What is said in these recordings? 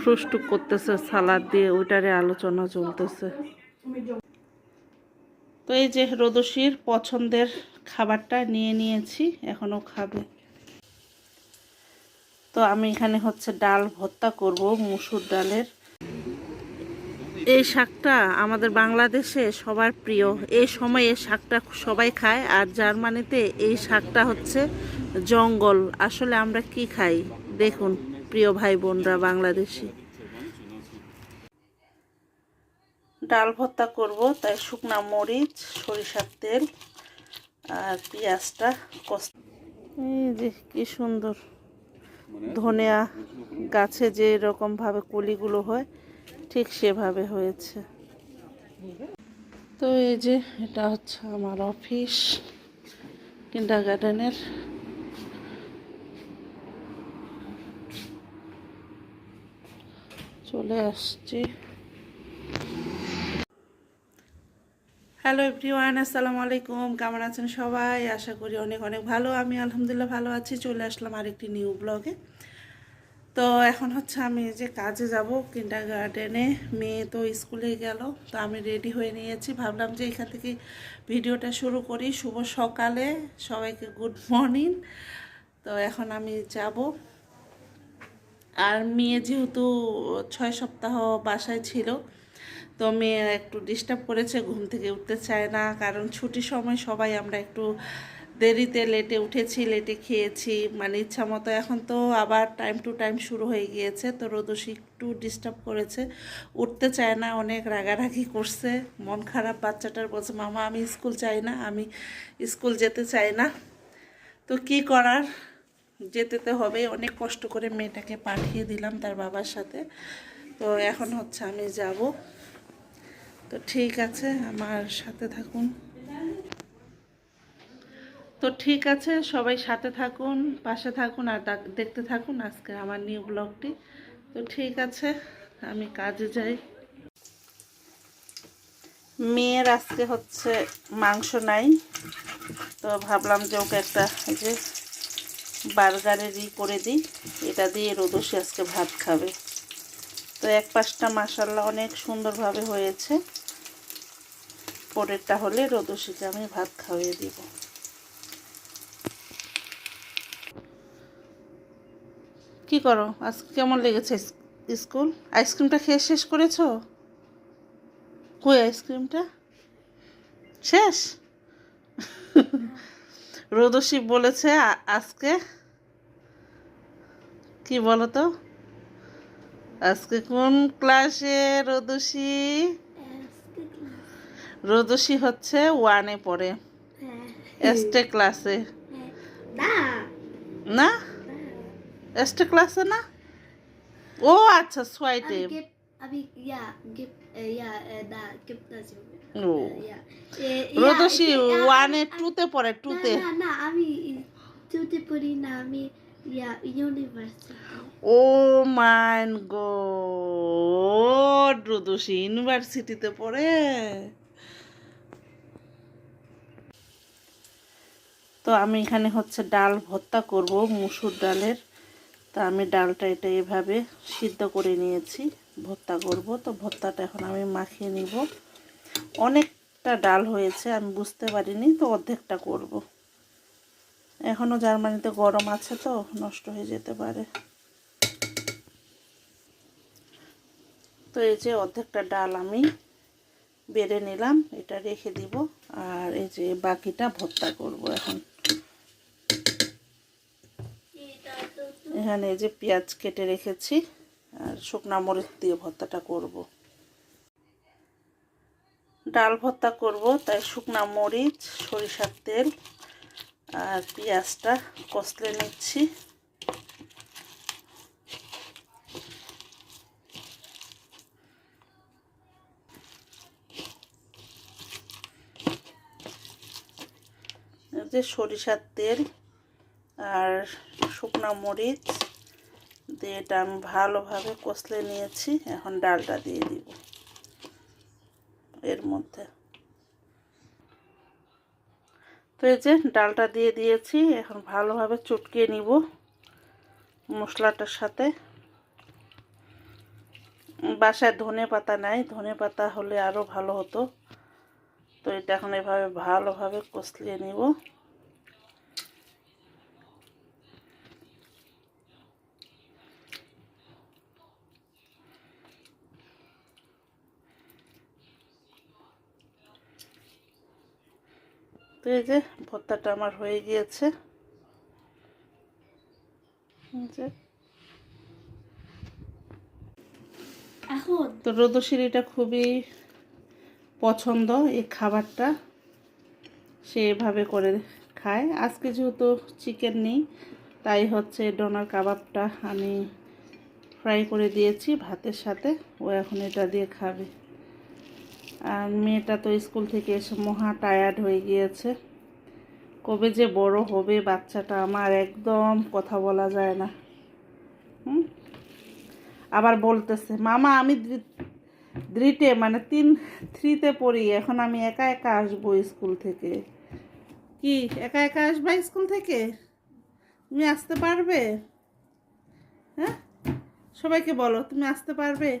ফ্রুস্টুক করতেছে, সালাদ দিয়ে, ওইটারে আলোচনা চলতেছে। তো এই যে রোদসির পছন্দের খাবারটা নিয়ে নিয়েছি, এখনও খাবে। তো আমি এখানে হচ্ছে ডাল ভর্তা করব, মুসুর ডালের। এই শাকটা আমাদের বাংলাদেশে সবার প্রিয়। এই সময় এই শাকটা সবাই খায়, আর জার্মানিতে এই শাকটা হচ্ছে জঙ্গল। আসলে আমরা কি খাই? দেখুন। প্রিয় ভাই বোনরা বাংলাদেশি। ডাল ভর্তা করব, তাই শুকনা মরিচ, সরিষার তেল আর পেঁয়াজটা কষ। এই যে কি সুন্দর ধনিয়া গাছে যে এরকম ভাবে কলিগুলো হয়, ঠিক সেভাবে হয়েছে। তো এই যে এটা হচ্ছে আমার অফিস কিন্ডার গার্ডেনের চলে আসছি। হ্যালো এভরিওয়ান আসসালামু আলাইকুম, কেমন আছেন সবাই? আশা করি অনেক অনেক ভালো। আমি আলহামদুলিল্লাহ ভালো আছি, চলে আসলাম আরেকটি নিউ ব্লগে তো এখন হচ্ছে আমি যে কাজে যাব কিন্ডার গার্ডেনে মেয়ে তো স্কুলে গেল, তো আমি রেডি হয়ে নিয়েছি। ভাবলাম যে এখান থেকে ভিডিওটা শুরু করি। শুভ সকালে, সবাইকে গুড মর্নিং তো এখন আমি যাব। আর মেয়ে যেহেতু ছয় সপ্তাহ বাসায় ছিল, তো মেয়ে একটু ডিস্টার্ব করেছে, ঘুম থেকে উঠতে চায় না, কারণ ছুটির সময় সবাই আমরা একটু দেরিতে লেটে উঠেছি লেটে খেয়েছি মানে ইচ্ছা মতো এখন তো আবার টাইম টু টাইম শুরু হয়ে গিয়েছে, তো রোদসী একটু ডিস্টার্ব করেছে, উঠতে চায় না, অনেক রাগারাগি করছে, মন খারাপ, বাচ্চাটার বলছে, মামা, আমি স্কুল চাই না, আমি স্কুল যেতে চাই না, তো কি করার? যেতে তো হবে অনেক কষ্ট করে মেয়েটাকে পাঠিয়ে দিলাম তার বাবার সাথে। তো এখন হচ্ছে আমি যাব। তো ঠিক আছে, আমার সাথে থাকুন। তো ঠিক আছে, সবাই সাথে থাকুন, পাশে থাকুন আর দেখতে থাকুন আজকে আমার নিউ ব্লগটি। তো ঠিক আছে, আমি কাজে যাই। মেয়ের আজকে হচ্ছে মাংস নাই। তো ভাবলাম যে ওকে একটা যে বার্গারের ই করে দিই। এটা দিয়ে রোদসি আজকে ভাত খাবে। তো এক পাশটা মাসাল্লাহ অনেক সুন্দরভাবে হয়েছে। পরেরটা হলে রোদসিকে আমি ভাত খাইয়ে দিব। কি করো? আজকে কেমন লেগেছে স্কুল? আইসক্রিমটা খেয়ে শেষ করেছ? কই আইসক্রিমটা? শেষ? রোদসী বলেছে আজকে কি বলো তো আজকে কোন ক্লাসে রোদসী রোদসী হচ্ছে ওয়ানে পড়ে। এস্টে ক্লাসে না। এস্টে ক্লাসে না? ও আচ্ছা সোয়াইটে। আমি ইয়া গিফট ইয়া ও ওয়ানে টুতে পড়ে টুতে না না আমি টুতে পড়ি না আমি ইয়া ইউনিভার্সিটি ও গড ইউনিভার্সিটিতে পড়ে তো আমি এখানে হচ্ছে ডাল ভর্তা করব মুসুর ডালের। তা আমি ডালটা এটা এভাবে সিদ্ধ করে নিয়েছি। ভর্তা করব। তো ভর্তাটা এখন আমি মাখিয়ে নিব। অনেকটা ডাল হয়েছে, আমি বুঝতে পারিনি, তো অর্ধেকটা করব। এখনও জার্মানিতে গরম আছে তো, নষ্ট হয়ে যেতে পারে। তো এই যে অর্ধেকটা ডাল আমি বেড়ে নিলাম, এটা রেখে দিব। আর এই যে বাকিটা ভর্তা করব এখন। এখানে এই যে পেঁয়াজ কেটে রেখেছি। আর শুকনা মরিচ দিয়ে ভর্তাটা করব। ডাল ভর্তা করব, তাই শুকনা মরিচ, সরিষার তেল আর পেঁয়াজটা কষলে নিচ্ছি। যে সরিষার তেল আর শুকনা মরিচ দিয়ে এটা আমি ভালোভাবে কষলে নিয়েছি। এখন ডালটা দিয়ে দিব এর মধ্যে। তো এই যে ডালটা দিয়ে দিয়েছি, এখন ভালোভাবে চটকিয়ে নিব মশলাটার সাথে। বাসায় ধনে পাতা নাই, ধনে পাতা হলে আরও ভালো হতো। তো এটা এখন এভাবে ভালোভাবে কষলিয়ে নিব। তো এই যে ভর্তাটা আমার হয়ে গিয়েছে। তো রোদশিরিটা খুবই পছন্দ এই খাবারটা। সে এভাবে করে খায়। আজকে যেহেতু চিকেন নেই তাই হচ্ছে ডোনার কাবাবটা আমি ফ্রাই করে দিয়েছি ভাতের সাথে। ও এখন এটা দিয়ে খাবে। আর মেয়েটা তো স্কুল থেকে এসে মহা টায়ার্ড হয়ে গিয়েছে। কবে যে বড় হবে বাচ্চাটা আমার একদম কথা বলা যায় না। হুম? আবার বলতেছে, মামা, আমি দ্রিটে মানে তিন, থ্রিতে পড়ি, এখন আমি একা একা আসব স্কুল থেকে। কি, একা একা আসবা স্কুল থেকে? তুমি আসতে পারবে? হ্যাঁ? সবাইকে বলো, তুমি আসতে পারবে?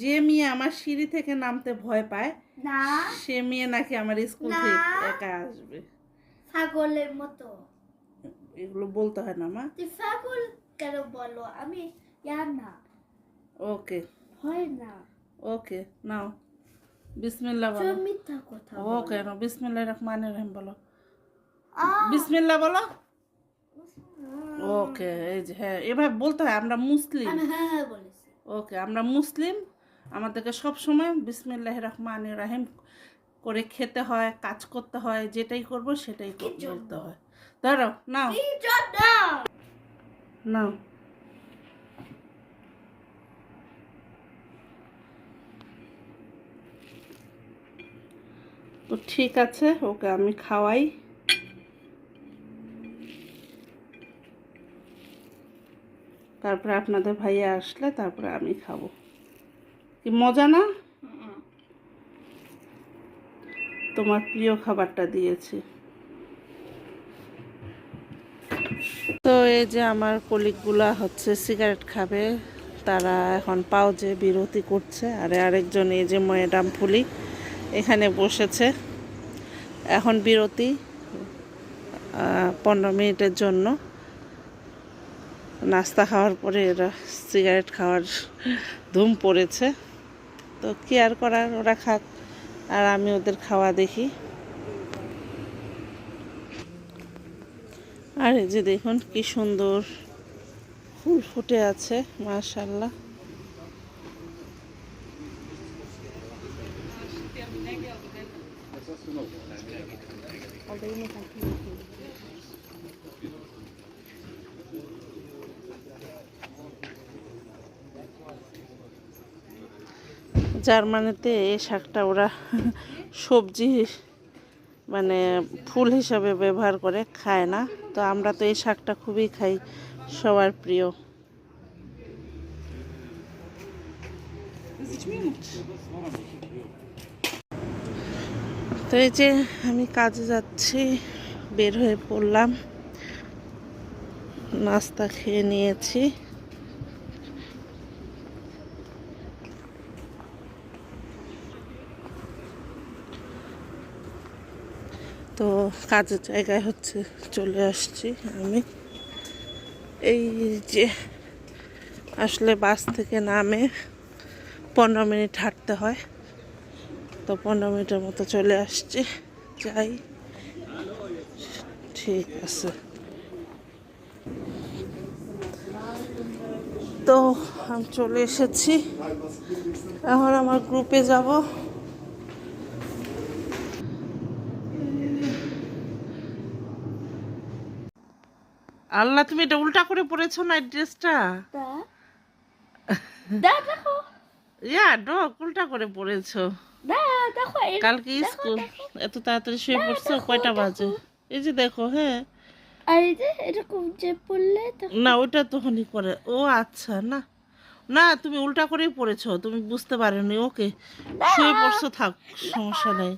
যে মেয়ে আমার সিঁড়ি থেকে নামতে ভয় পায় না। সে মেয়ে নাকি আমার স্কুল থেকে একা আসবে। ছাগলের মতো। এগুলো বলতে হয় না মা। ছাগল কেন বলো? আমি ইয়া না। ওকে। হয় না। ওকে নাও। বিসমিল্লা বলো। মিথ্যা কথা ও কেন? বিসমিল্লাহ রহমান রহিম বলো। বিসমিল্লাহ বলো। ওকে এই যে হ্যাঁ এভাবে বলতে হয় আমরা মুসলিম। হ্যাঁ হ্যাঁ ওকে আমরা মুসলিম। আমাদেরকে সব সময় বিসমিল্লাহ রহমান রাহিম করে খেতে হয় কাজ করতে হয় যেটাই করব সেটাই কর- বলতে হয়। ধরো নাও। নাও। তো ঠিক আছে ওকে আমি খাওয়াই। তারপরে আপনাদের ভাইয়া আসলে তারপরে আমি খাব। কি মজা না? তোমার প্রিয় খাবারটা দিয়েছি। তো এই যে আমার কলিগগুলা হচ্ছে সিগারেট খাবে তারা এখন পাউজে বিরতি করছে আর আরেকজন এই যে ময়ডাম ফুলি এখানে বসেছে। এখন বিরতি পনেরো মিনিটের জন্য। নাস্তা খাওয়ার পরে এরা সিগারেট খাওয়ার ধুম পড়েছে। তো কি আর করার, ওরা খাক। আর আমি ওদের খাওয়া দেখি। আর এই যে দেখুন কি সুন্দর ফুল ফুটে আছে মাশাল্লাহ জার্মানিতে এই শাকটা ওরা সবজি মানে ফুল হিসাবে ব্যবহার করে, খায় না। তো আমরা তো এই শাকটা খুবই খাই, সবার প্রিয়। তো এই যে আমি কাজে যাচ্ছি, বের হয়ে পড়লাম। নাস্তা খেয়ে নিয়েছি তো কাজের জায়গায় হচ্ছে চলে আসছি আমি। এই যে আসলে বাস থেকে নামে পনেরো মিনিট হাঁটতে হয়। তো পনেরো মিনিটের মতো চলে আসছি, যাই। ঠিক আছে। তো আমি চলে এসেছি। এখন আমার গ্রুপে যাব। আল্লাহ তুমি এটা উল্টা করে পড়েছো না ড্রেসটা দেখো। ইয়া ডক উল্টা করে কালকে স্কুল। এত তাড়াতাড়ি শুয়ে পড়ছো? কয়টা বাজে? এই যে দেখো হ্যাঁ। আর এই যে এরকম যে পড়লে না তখনই করে। ও আচ্ছা না। না তুমি উল্টা করেই পড়েছো। তুমি বুঝতে পারোনি। ওকে শুয়ে পড়ছো থাক সমস্যা নেই।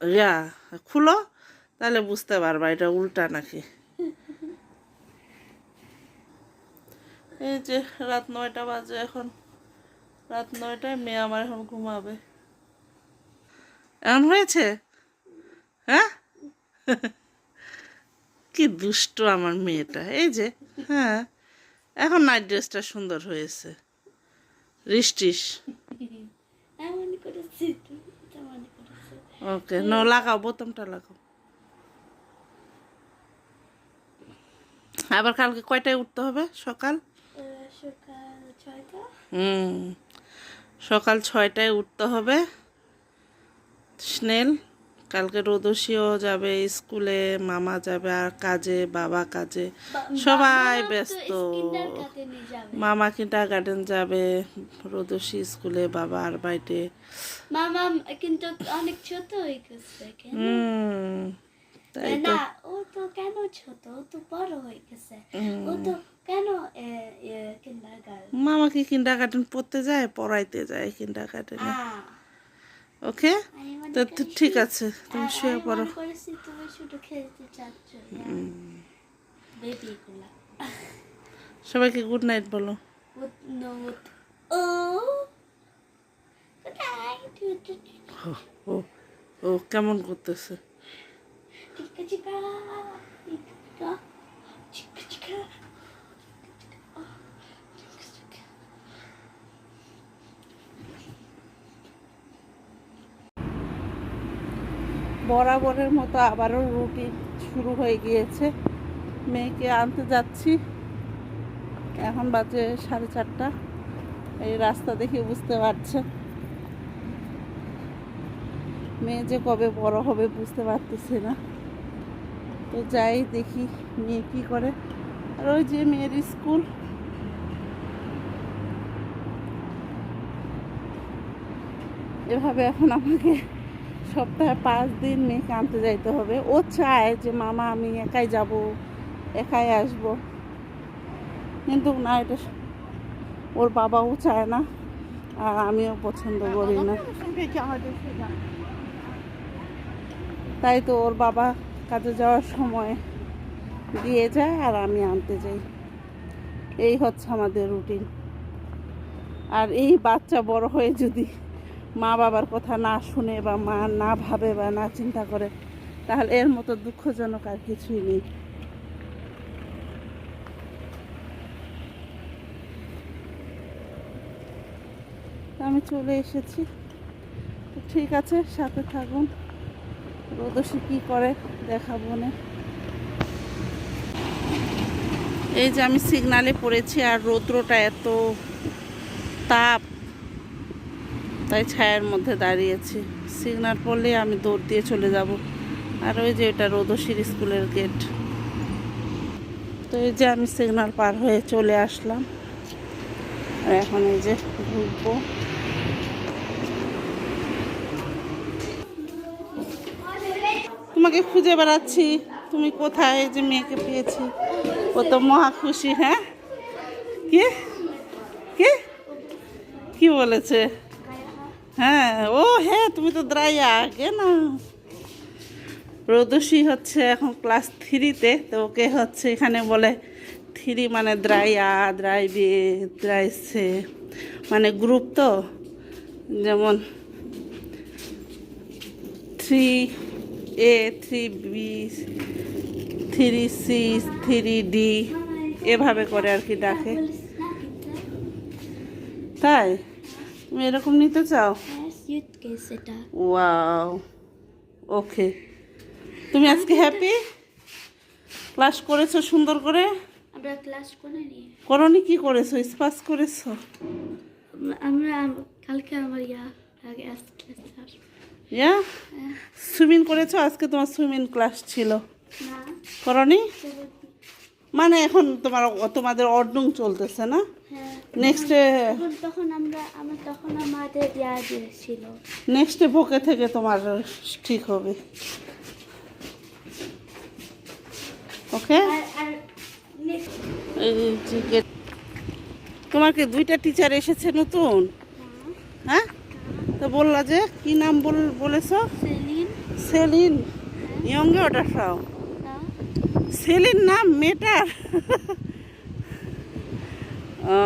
ইয়া খুলো। তাহলে বুঝতে পারবা এটা উল্টা নাকি? এই যে রাত নয়টা বাজে এখন। রাত নয়টায় মেয়ে আমার এখন ঘুমাবে। এমন হয়েছে? হ্যাঁ? কি দুষ্ট আমার মেয়েটা এই যে হ্যাঁ। এখন নাইট ড্রেসটা সুন্দর হয়েছে। রিস্টিস ওকে ন লাগাও বোতামটা লাগাও। আবার কালকে কয়টায় উঠতে হবে? সকাল? সকাল হুম। সকাল ছয়টায় উঠতে হবে। স্নেল কালকে রোদসিও যাবে স্কুলে মামা যাবে আর কাজে বাবা কাজে। সবাই ব্যস্ত। মামা কিন্টার গার্ডেন যাবে রোদসি স্কুলে বাবা আর বাইটে মামা কিন্তু অনেক ছোট হয়ে গেছে হুম। তাই তো। ও তো কেন ছোট? ও তো বড় হয়ে গেছে। ও তো কেন মামা কি কিন্ডার গার্ডেন পড়তে যায় পড়াইতে যায় কিন্ডার গার্ডেনে ওকে? তো ঠিক আছে তুমি শুয়ে পড়ো। তুমি শুধু খেলতে চাচ্ছ বেবি সবাইকে গুড নাইট বলো। ও। ও, ও ও কেমন করতেছে? চিকা চিকা চিকা চিকা চিকা বরাবরের মতো আবারও রুটি শুরু হয়ে গিয়েছে। মেয়েকে আনতে যাচ্ছি। এখন বাজে সাড়ে চারটা। এই রাস্তা দেখে বুঝতে পারছে মেয়ে যে কবে বড় হবে বুঝতে পারতেছি না। তো যাই দেখি মেয়ে কি করে। আর ওই যে মেয়ের স্কুল। এভাবে এখন আমাকে সপ্তাহে পাঁচ দিন মেয়েকে আনতে যাইতে হবে। ও চায় যে মামা আমি একাই যাব একাই আসব। কিন্তু না এটা ওর বাবাও চায় না আর আমিও পছন্দ করি না। তাই তো ওর বাবা কাজে যাওয়ার সময় দিয়ে যায় আর আমি আনতে যাই। এই হচ্ছে আমাদের রুটিন। আর এই বাচ্চা বড় হয়ে যদি মা বাবার কথা না শুনে বা মা না ভাবে বা না চিন্তা করে, তাহলে এর মতো দুঃখজনক আর কিছুই নেই। আমি চলে এসেছি। ঠিক আছে, সাথে থাকুন। রোদসী কী করে দেখাবো না? এই যে আমি সিগনালে পড়েছি আর রৌদ্রটা এত তাপ, তাই ছায়ার মধ্যে দাঁড়িয়েছি। সিগনাল পড়লেই আমি দৌড় দিয়ে চলে যাব। আর ওই যে এটা রোদসির স্কুলের গেট। তো এই যে আমি সিগনাল পার হয়ে চলে আসলাম। আর এখন এই যে ঢুকবো। তোমাকে খুঁজে বেড়াচ্ছি। তুমি কোথায়? যে মেয়েকে পেয়েছি। ও তো মহা খুশি হ্যাঁ? কে? কে? কি বলেছে? হ্যাঁ ও হ্যাঁ তুমি তো দ্রাইয়া আগে না রোদসী হচ্ছে এখন ক্লাস থ্রিতে তো ওকে হচ্ছে এখানে বলে থ্রি মানে দ্রাইয়া দ্রাই বি দ্রাই সে মানে গ্রুপ তো? যেমন three A three B three C three D এভাবে করে আর কি ডাকে। তাই? তুমি এরকম নিতে চাও? ওয়াও। ওকে। তুমি আজকে হ্যাপি ক্লাস করেছ সুন্দর করে? আমরা ক্লাস করনি কি করেছ? স্পাস করেছ? আমরা কালকে আমার ইয়া আগে আসতে ইয়া সুইমিং করেছ? আজকে তোমার সুইমিং ক্লাস ছিল। না করনি? মানে এখন তোমার তোমাদের অর্ডুং চলতেছে না? হ্যাঁ। নেক্সটে তখন তখন আমরা আমরা তখন আমাদের দিয়েছিল। নেক্সটে ভোকে থেকে তোমার ঠিক হবে। ওকে তোমার কি দুইটা টিচার এসেছে নতুন? হ্যাঁ? তো বললা যে কি নাম বল বলেছ? সেলিন। ইয়ঙ্গে ওটা খাও। সেলিন নাম মেটার ও।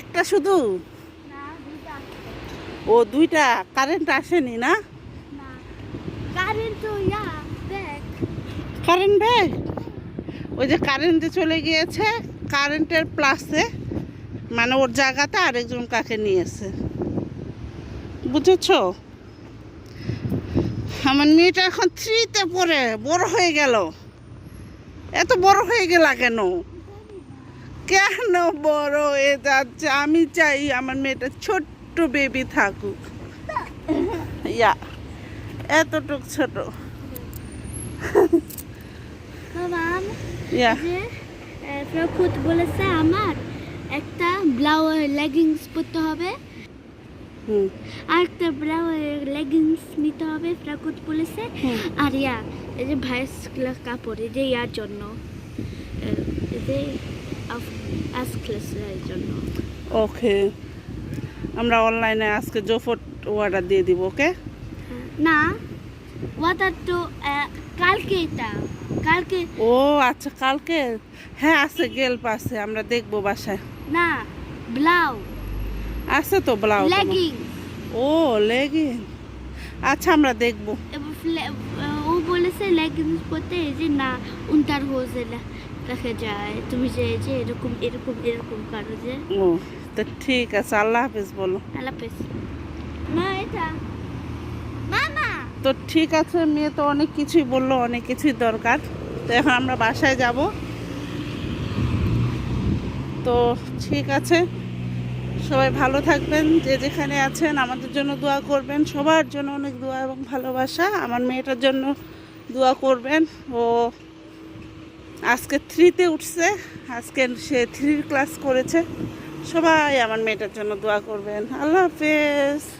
একটা শুধু? ও দুইটা। কারেন্ট আসেনি না? Current bag. ওই যে কারেন্টে চলে গিয়েছে কারেন্টের প্লাসে মানে ওর জায়গাতে আরেকজন কাকে নিয়েছে। বুঝেছ? আমার মেয়েটা এখন থ্রিতে পড়ে বড় হয়ে গেল। এত বড় হয়ে গেল কেন? কেন বড় হয়ে যাচ্ছে? আমি চাই আমার মেয়েটা ছোট্ট বেবি থাকুক। ইয়া এতটুক ছোট। ইয়া। প্রকুত বলেছে আমার। একটা ব্লাউজ লেগিংস পরতে হবে। হুম। আর একটা ব্লাউজ লেগিংস নিতে হবে বলেছে হুম। আর ইয়া এই যে ভাইস কাপড় এই যে ইয়ার জন্য। এই যে আস ক্লাসের জন্য। ওকে। আমরা অনলাইনে আজকে জোফট অর্ডার দিয়ে দিব ওকে? না ওয়াটার তো কালকে এটা কালকে। ও আচ্ছা কালকে? হ্যাঁ আছে গেল আছে আমরা দেখব বাসায়। না ব্লাউ। আছে তো ব্লাউজ লেগিং ও লেগিং আচ্ছা আমরা দেখব। ও বলেছে লেগিংস পরতে এই যে না উন্টার হোজে দেখা যায়। তুমি যে যে এরকম এরকম এরকম করো যে। ও তো ঠিক আছে আল্লাহ হাফিজ বলো। আল্লাহ হাফেজ। না এটা। মামা। তো ঠিক আছে মেয়ে তো অনেক কিছুই বলল অনেক কিছুই দরকার। তো এখন আমরা বাসায় যাব। তো ঠিক আছে। সবাই ভালো থাকবেন, যে যেখানে আছেন আমাদের জন্য দোয়া করবেন। সবার জন্য অনেক দোয়া এবং ভালোবাসা। আমার মেয়েটার জন্য দোয়া করবেন। ও আজকে থ্রিতে উঠছে। আজকে সে থ্রির ক্লাস করেছে। সবাই আমার মেয়েটার জন্য দোয়া করবেন। আল্লাহ হাফেজ।